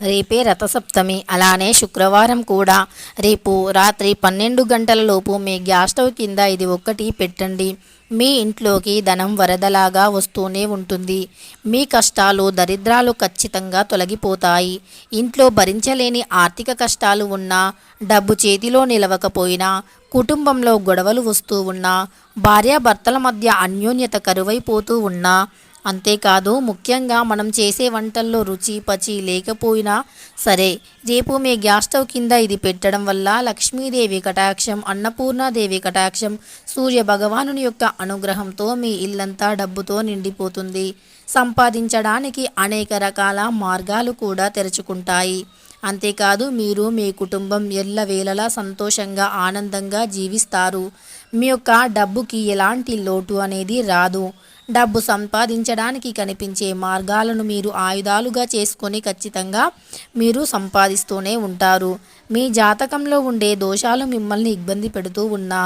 రేపే రథసప్తమి. అలానే శుక్రవారం కూడా. రేపు రాత్రి పన్నెండు గంటల లోపు మీ గ్యాస్ స్టవ్ కింద ఇది ఒక్కటి పెట్టండి. మీ ఇంట్లోకి ధనం వరదలాగా వస్తూనే ఉంటుంది. మీ కష్టాలు దరిద్రాలు ఖచ్చితంగా తొలగిపోతాయి. ఇంట్లో భరించలేని ఆర్థిక కష్టాలు ఉన్నా డబ్బు చేతిలో నిలవకపోయినా కుటుంబంలో గొడవలు వస్తూ ఉన్నా భార్యాభర్తల మధ్య అన్యోన్యత కరువైపోతూ ఉన్నా అంతేకాదు ముఖ్యంగా మనం చేసే వంటల్లో రుచి పచి లేకపోయినా సరే రేపు మీ గ్యాస్ స్టవ్ కింద ఇది పెట్టడం వల్ల లక్ష్మీదేవి కటాక్షం అన్నపూర్ణాదేవి కటాక్షం సూర్య భగవానుని యొక్క అనుగ్రహంతో మీ ఇల్లంతా డబ్బుతో నిండిపోతుంది. సంపాదించడానికి అనేక రకాల మార్గాలు కూడా తెరుచుకుంటాయి. అంతేకాదు మీరు మీ కుటుంబం ఎల్లవేళలా సంతోషంగా ఆనందంగా జీవిస్తారు. మీ యొక్క డబ్బుకి ఎలాంటి లోటు అనేది రాదు. డబ్బు సంపాదించడానికి కనిపించే మార్గాలను మీరు ఆయుధాలుగా చేసుకొని ఖచ్చితంగా మీరు సంపాదిస్తూనే ఉంటారు. మీ జాతకంలో ఉండే దోషాలు మిమ్మల్ని ఇబ్బంది పెడుతూ ఉన్నా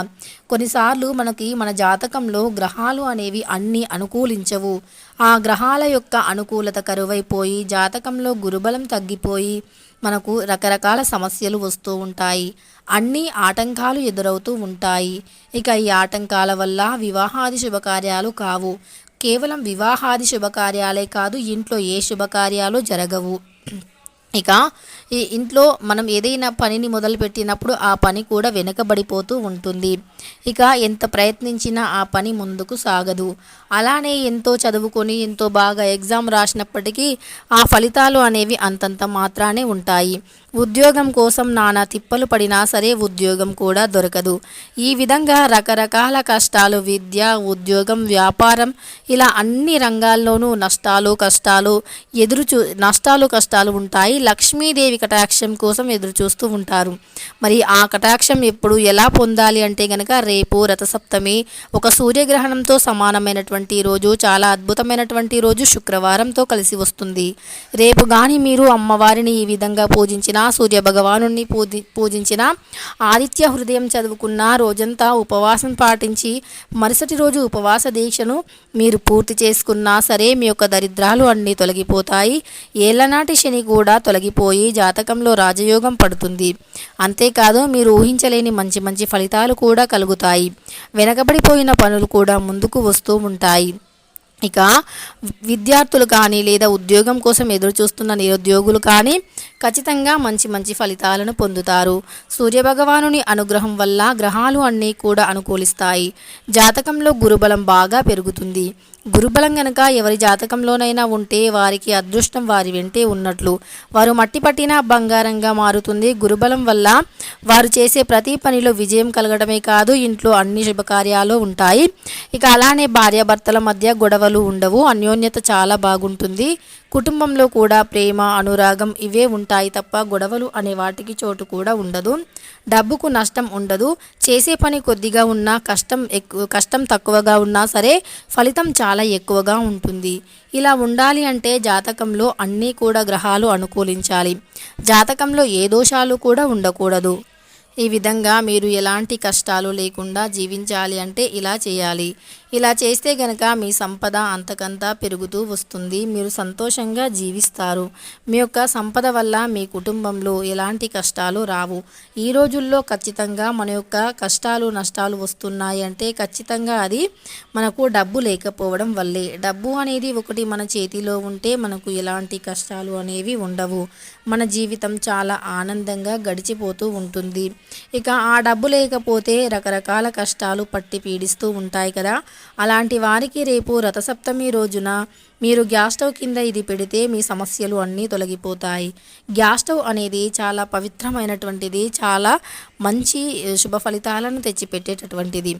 కొన్నిసార్లు మనకి మన జాతకంలో గ్రహాలు అనేవి అన్నీ అనుకూలించవు. ఆ గ్రహాల యొక్క అనుకూలత కరువైపోయి జాతకంలో గురుబలం తగ్గిపోయి మనకు రకరకాల సమస్యలు వస్తూ ఉంటాయి. అన్ని ఆటంకాలు ఎదురవుతూ ఉంటాయి. ఇక ఈ ఆటంకాల వల్ల వివాహాది శుభకార్యాలు కావు. కేవలం వివాహాది శుభకార్యాలే కాదు ఇంట్లో ఏ శుభకార్యాలు జరగవు. ఇక ఈ ఇంట్లో మనం ఏదైనా పనిని మొదలుపెట్టినప్పుడు ఆ పని కూడా వెనుకబడిపోతూ ఉంటుంది. ఇక ఎంత ప్రయత్నించినా ఆ పని ముందుకు సాగదు. అలానే ఎంతో చదువుకొని ఎంతో బాగా ఎగ్జామ్ రాసినప్పటికీ ఆ ఫలితాలు అనేవి అంతంత మాత్రానే ఉంటాయి. ఉద్యోగం కోసం నానా తిప్పలు పడినా సరే ఉద్యోగం కూడా దొరకదు. ఈ విధంగా రకరకాల కష్టాలు విద్య ఉద్యోగం వ్యాపారం ఇలా అన్ని రంగాల్లోనూ నష్టాలు కష్టాలు ఎదురు చూ నష్టాలు కష్టాలు ఉంటాయి. లక్ష్మీదేవి కటాక్షం కోసం ఎదురు చూస్తూ ఉంటారు. మరి ఆ కటాక్షం ఎప్పుడు ఎలా పొందాలి అంటే గనక రేపు రథసప్తమి ఒక సూర్యగ్రహణంతో సమానమైనటువంటి రోజు చాలా అద్భుతమైనటువంటి రోజు శుక్రవారంతో కలిసి వస్తుంది. రేపు కానీ మీరు అమ్మవారిని ఈ విధంగా పూజించిన సూర్య భగవాను పూజి పూజించిన ఆదిత్య హృదయం చదువుకున్న రోజంతా ఉపవాసం పాటించి మరుసటి రోజు ఉపవాస దీక్షను మీరు పూర్తి చేసుకున్నా సరే మీ యొక్క దరిద్రాలు అన్నీ తొలగిపోతాయి. ఏళ్ళనాటి శని కూడా తొలగిపోయి జాతకంలో రాజయోగం పడుతుంది. అంతేకాదు మీరు ఊహించలేని మంచి మంచి ఫలితాలు కూడా కలుగుతాయి. వెనకబడిపోయిన పనులు కూడా ముందుకు వస్తూ ఉంటాయి. ఇక విద్యార్థులు కానీ లేదా ఉద్యోగం కోసం ఎదురు చూస్తున్న నిరుద్యోగులు కానీ ఖచ్చితంగా మంచి మంచి ఫలితాలను పొందుతారు. సూర్యభగవానుని అనుగ్రహం వల్ల గ్రహాలు అన్నీ కూడా అనుకూలిస్తాయి. జాతకంలో గురుబలం బాగా పెరుగుతుంది. గురుబలం గనక ఎవరి జాతకంలోనైనా ఉంటే వారికి అదృష్టం వారి వెంటే ఉన్నట్లు. వారు మట్టి పట్టిన బంగారంగా మారుతుంది. గురుబలం వల్ల వారు చేసే ప్రతి పనిలో విజయం కలగడమే కాదు ఇంట్లో అన్ని శుభకార్యాలు ఉంటాయి. ఇక అలానే భార్యాభర్తల మధ్య గొడవలు ఉండవు అన్యోన్యత చాలా బాగుంటుంది. కుటుంబంలో కూడా ప్రేమ అనురాగం ఇవే ఉంటాయి తప్ప గొడవలు అనే వాటికి చోటు కూడా ఉండదు. డబ్బుకు నష్టం ఉండదు. చేసే పని కొద్దిగా ఉన్నా కష్టం ఎక్కువ కష్టం తక్కువగా ఉన్నా సరే ఫలితం చాలా ఎక్కువగా ఉంటుంది. ఇలా ఉండాలి అంటే జాతకంలో అన్నీ కూడా గ్రహాలు అనుకూలించాలి. జాతకంలో ఏ దోషాలు కూడా ఉండకూడదు. ఈ విధంగా మీరు ఎలాంటి కష్టాలు లేకుండా జీవించాలి అంటే ఇలా చేయాలి. ఇలా చేస్తే గనక మీ సంపద అంతకంతా పెరుగుతూ వస్తుంది. మీరు సంతోషంగా జీవిస్తారు. మీ యొక్క సంపద వల్ల మీ కుటుంబంలో ఎలాంటి కష్టాలు రావు. ఈ రోజుల్లో ఖచ్చితంగా మన యొక్క కష్టాలు నష్టాలు వస్తున్నాయి అంటే ఖచ్చితంగా అది మనకు డబ్బు లేకపోవడం వల్లే. డబ్బు అనేది ఒకటి మన చేతిలో ఉంటే మనకు ఎలాంటి కష్టాలు అనేవి ఉండవు. మన జీవితం చాలా ఆనందంగా గడిచిపోతూ ఉంటుంది. ఇక ఆ డబ్బు లేకపోతే రకరకాల కష్టాలు పట్టి పీడిస్తూ ఉంటాయి కదా. అలాంటి వారికి రేపు రథసప్తమి రోజున మీరు గ్యాస్ స్టవ్ కింద ఇది పెడితే మీ సమస్యలు అన్నీ తొలగిపోతాయి. గ్యాస్ స్టవ్ అనేది చాలా పవిత్రమైనటువంటిది చాలా మంచి శుభ ఫలితాలను తెచ్చిపెట్టేటటువంటిది.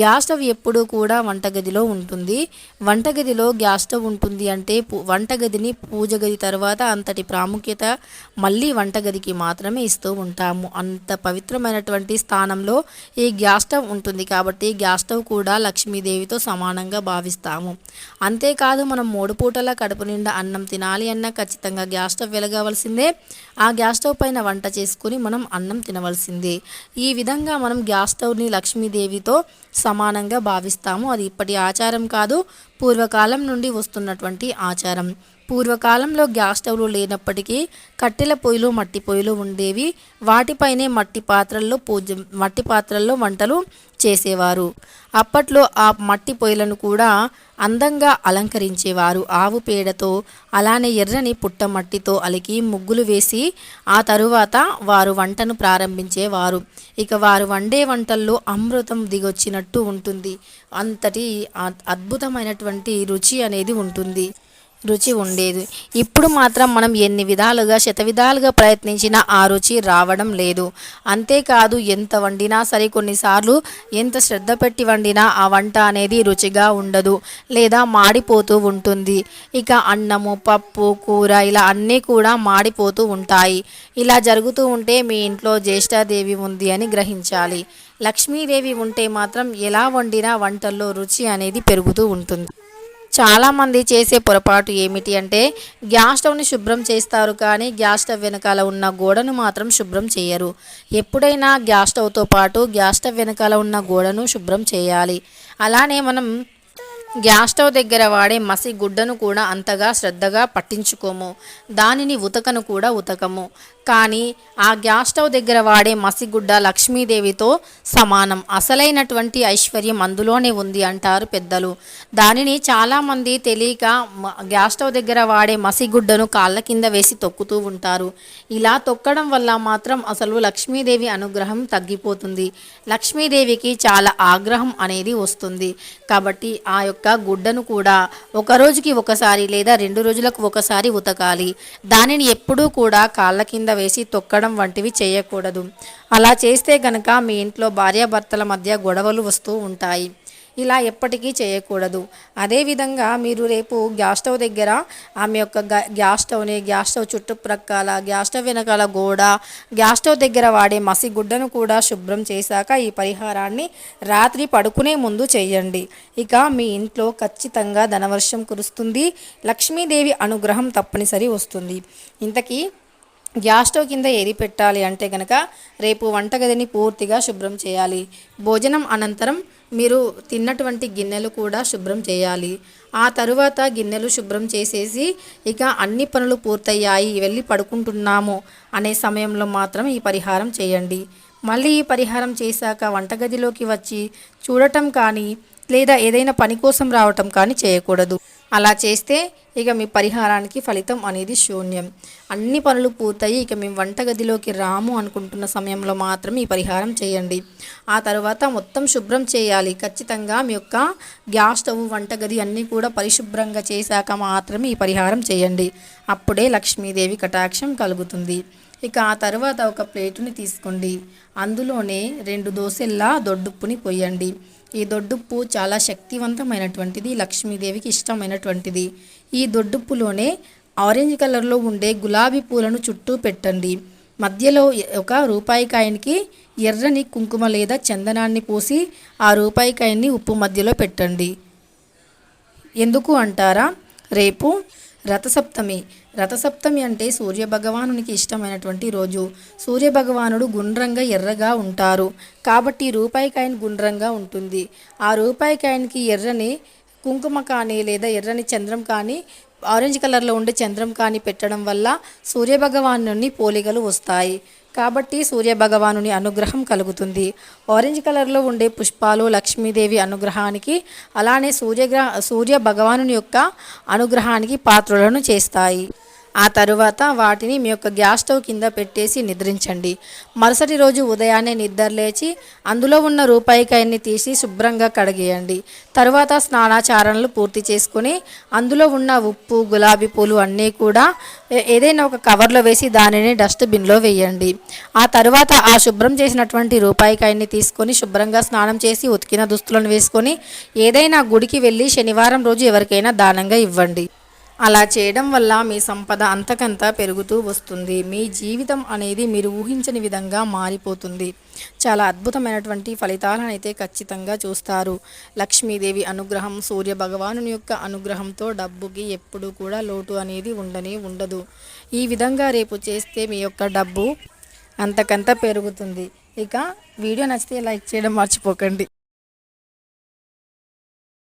గ్యాస్ స్టవ్ ఎప్పుడూ కూడా వంటగదిలో ఉంటుంది. వంటగదిలో గ్యాస్ స్టవ్ ఉంటుంది అంటే వంటగదిని పూజ గది తర్వాత అంతటి ప్రాముఖ్యత మళ్ళీ వంటగదికి మాత్రమే ఇస్తూ ఉంటాము. అంత పవిత్రమైనటువంటి స్థానంలో ఈ గ్యాస్ స్టవ్ ఉంటుంది కాబట్టి గ్యాస్ స్టవ్ కూడా లక్ష్మీదేవి లక్ష్మీదేవితో సమానంగా భావిస్తాము. అంతేకాదు మనం మూడు పూటల కడుపు నిండా అన్నం తినాలి అన్న ఖచ్చితంగా గ్యాస్ స్టవ్ వెలగవలసిందే. ఆ గ్యాస్ స్టవ్ పైన వంట చేసుకుని మనం అన్నం తినవలసిందే. ఈ విధంగా మనం గ్యాస్ స్టవ్ని లక్ష్మీదేవితో సమానంగా భావిస్తాము. అది ఇప్పటి ఆచారం కాదు పూర్వకాలం నుండి వస్తున్నటువంటి ఆచారం. పూర్వకాలంలో గ్యాస్ స్టవ్లు లేనప్పటికీ కట్టెల పొయ్యిలు మట్టి పొయ్యిలు ఉండేవి. వాటిపైనే మట్టి పాత్రల్లో పూజ మట్టి పాత్రల్లో వంటలు చేసేవారు. అప్పట్లో ఆ మట్టి పొయ్యిలను కూడా అందంగా అలంకరించేవారు ఆవు పేడతో అలానే ఎర్రని పుట్ట మట్టితో అలికి ముగ్గులు వేసి ఆ తరువాత వారు వంటను ప్రారంభించేవారు. ఇక వారు వండే వంటల్లో అమృతం దిగొచ్చినట్టు ఉంటుంది. అంతటి అద్భుతమైనటువంటి రుచి అనేది ఉంటుంది. రుచి ఉండేది. ఇప్పుడు మాత్రం మనం ఎన్ని విధాలుగా శత విధాలుగా ప్రయత్నించినా ఆ రుచి రావడం లేదు. అంతేకాదు ఎంత వండినా సరే కొన్నిసార్లు ఎంత శ్రద్ధ పెట్టి వండినా ఆ వంట అనేది రుచిగా ఉండదు లేదా మాడిపోతూ ఉంటుంది. ఇక అన్నము పప్పు కూర ఇలా అన్నీ కూడా మాడిపోతూ ఉంటాయి. ఇలా జరుగుతూ ఉంటే మీ ఇంట్లో జ్యేష్ఠాదేవి ఉంది అని గ్రహించాలి. లక్ష్మీదేవి ఉంటే మాత్రం ఎలా వండినా వంటల్లో రుచి అనేది పెరుగుతూ ఉంటుంది. చాలామంది చేసే పొరపాటు ఏమిటి అంటే గ్యాస్ స్టవ్ని శుభ్రం చేస్తారు కానీ గ్యాస్ స్టవ్ వెనకాల ఉన్న గోడను మాత్రం శుభ్రం చేయరు. ఎప్పుడైనా గ్యాస్ స్టవ్తో పాటు గ్యాస్ స్టవ్ వెనకాల ఉన్న గోడను శుభ్రం చేయాలి. అలానే మనం గ్యాస్ స్టవ్ దగ్గర వాడే మసి గుడ్డను కూడా అంతగా శ్రద్ధగా పట్టించుకోము. దానిని ఉతకను కూడా ఉతకము. కానీ ఆ గ్యాస్ స్టవ్ దగ్గర వాడే మసిగుడ్డ లక్ష్మీదేవితో సమానం. అసలైనటువంటి ఐశ్వర్యం అందులోనే ఉంది అంటారు పెద్దలు. దానిని చాలామంది తెలియక గ్యాస్ స్టవ్ దగ్గర వాడే మసిగుడ్డను కాళ్ళ కింద వేసి తొక్కుతూ ఉంటారు. ఇలా తొక్కడం వల్ల మాత్రం అసలు లక్ష్మీదేవి అనుగ్రహం తగ్గిపోతుంది. లక్ష్మీదేవికి చాలా ఆగ్రహం అనేది వస్తుంది. కాబట్టి ఆ యొక్క గుడ్డను కూడా ఒక రోజుకి ఒకసారి లేదా రెండు రోజులకు ఒకసారి ఉతకాలి. దానిని ఎప్పుడూ కూడా కాళ్ళ కింద వేసి తొక్కడం వంటివి చేయకూడదు. అలా చేస్తే గనక మీ ఇంట్లో భార్యాభర్తల మధ్య గొడవలు వస్తూ ఉంటాయి. ఇలా ఎప్పటికీ చేయకూడదు. అదేవిధంగా మీరు రేపు గ్యాస్ స్టవ్ దగ్గర ఆమె యొక్క గ- గ్యాస్ స్టవ్ని గ్యాస్ స్టవ్ చుట్టుప్రక్కల గ్యాస్ స్టవ్ వెనకాల గోడ గ్యాస్ స్టవ్ దగ్గర వాడే మసిగుడ్డను కూడా శుభ్రం చేశాక ఈ పరిహారాన్ని రాత్రి పడుకునే ముందు చేయండి. ఇక మీ ఇంట్లో ఖచ్చితంగా ధనవర్షం కురుస్తుంది. లక్ష్మీదేవి అనుగ్రహం తప్పనిసరి వస్తుంది. ఇంతకీ గ్యాస్ స్టవ్ కింద ఏది పెట్టాలి అంటే కనుక రేపు వంటగదిని పూర్తిగా శుభ్రం చేయాలి. భోజనం అనంతరం మీరు తిన్నటువంటి గిన్నెలు కూడా శుభ్రం చేయాలి. ఆ తరువాత గిన్నెలు శుభ్రం చేసేసి ఇక అన్ని పనులు పూర్తయ్యాయి వెళ్ళి పడుకుంటున్నాము అనే సమయంలో మాత్రం ఈ పరిహారం చేయండి. మళ్ళీ ఈ పరిహారం చేశాక వంటగదిలోకి వచ్చి చూడటం కానీ లేదా ఏదైనా పని కోసం రావటం కానీ చేయకూడదు. అలా చేస్తే ఇక మీ పరిహారానికి ఫలితం అనేది శూన్యం. అన్ని పనులు పూర్తయి ఇక మేము వంటగదిలోకి రాము అనుకుంటున్న సమయంలో మాత్రం ఈ పరిహారం చేయండి. ఆ తర్వాత మొత్తం శుభ్రం చేయాలి. ఖచ్చితంగా మీ యొక్క గ్యాస్ స్టవ్ వంటగది అన్నీ కూడా పరిశుభ్రంగా చేశాక మాత్రమే ఈ పరిహారం చేయండి. అప్పుడే లక్ష్మీదేవి కటాక్షం కలుగుతుంది. ఇక ఆ తర్వాత ఒక ప్లేటుని తీసుకోండి. అందులోనే రెండు దోసెల్లా దొడ్డుప్పుని పోయండి. ఈ దొడ్డుప్పు చాలా శక్తివంతమైనటువంటిది లక్ష్మీదేవికి ఇష్టమైనటువంటిది. ఈ దొడ్డుప్పులోనే ఆరెంజ్ కలర్లో ఉండే గులాబీ పూలను చుట్టూ పెట్టండి. మధ్యలో ఒక రూపాయి కాయనికి ఎర్రని కుంకుమ లేదా చందనాన్ని పోసి ఆ రూపాయి కాయన్ని ఉప్పు మధ్యలో పెట్టండి. ఎందుకు అంటారా? రేపు రథసప్తమి. రథసప్తమి అంటే సూర్య భగవానునికి ఇష్టమైనటువంటి రోజు. సూర్య భగవానుడు గుండ్రంగా ఎర్రగా ఉంటారు. కాబట్టి రూపాయి కాయిన్ గుండ్రంగా ఉంటుంది. ఆ రూపాయి కాయిన్కి ఎర్రని కుంకుమ కానీ లేదా ఎర్రని చంద్రం కానీ ఆరెంజ్ కలర్లో ఉండే చంద్రం కానీ పెట్టడం వల్ల సూర్యభగవాను పోలికలు వస్తాయి. కాబట్టి సూర్య భగవానుని అనుగ్రహం కలుగుతుంది. ఆరెంజ్ కలర్లో ఉండే పుష్పాలు లక్ష్మీదేవి అనుగ్రహానికి అలానే సూర్యగ్రహ సూర్య భగవానుని యొక్క అనుగ్రహానికి పాత్రలను చేస్తాయి. ఆ తరువాత వాటిని మీ యొక్క గ్యాస్ స్టవ్ కింద పెట్టేసి నిద్రించండి. మరుసటి రోజు ఉదయాన్నే నిద్రలేచి అందులో ఉన్న రూపాయికాయన్ని తీసి శుభ్రంగా కడిగేయండి. తరువాత స్నానాచారణలు పూర్తి చేసుకుని అందులో ఉన్న ఉప్పు గులాబీ పూలు అన్నీ కూడా ఏదైనా ఒక కవర్లో వేసి దానిని డస్ట్బిన్లో వేయండి. ఆ తరువాత ఆ శుభ్రం చేసినటువంటి రూపాయి కాయన్ని తీసుకొని శుభ్రంగా స్నానం చేసి ఉతికిన దుస్తులను వేసుకొని ఏదైనా గుడికి వెళ్ళి శనివారం రోజు ఎవరికైనా దానంగా ఇవ్వండి. అలా చేయడం వల్ల మీ సంపద అంతకంతా పెరుగుతూ వస్తుంది. మీ జీవితం అనేది మీరు ఊహించని విధంగా మారిపోతుంది. చాలా అద్భుతమైనటువంటి ఫలితాలను అయితే ఖచ్చితంగా చూస్తారు. లక్ష్మీదేవి అనుగ్రహం సూర్య భగవానుని యొక్క అనుగ్రహంతో డబ్బుకి ఎప్పుడూ కూడా లోటు అనేది ఉండనే ఉండదు. ఈ విధంగా రేపు చేస్తే మీ యొక్క డబ్బు అంతకంత పెరుగుతుంది. ఇక వీడియో నచ్చితే లైక్ చేయడం మర్చిపోకండి.